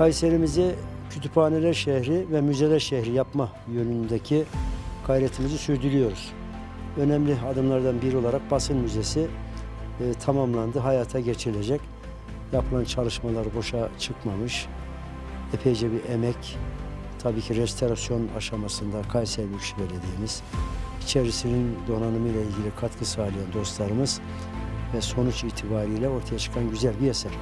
Kayserimizi kütüphaneler şehri ve müzeler şehri yapma yönündeki gayretimizi sürdürüyoruz. Önemli adımlardan biri olarak basın müzesi e, tamamlandı, hayata geçirilecek. Yapılan çalışmalar boşa çıkmamış. Epeyce bir emek, tabii ki restorasyon aşamasında Kayseri Büyükşehir Belediye'miz, içerisinin donanımıyla ilgili katkı sağlayan dostlarımız ve sonuç itibariyle ortaya çıkan güzel bir eser.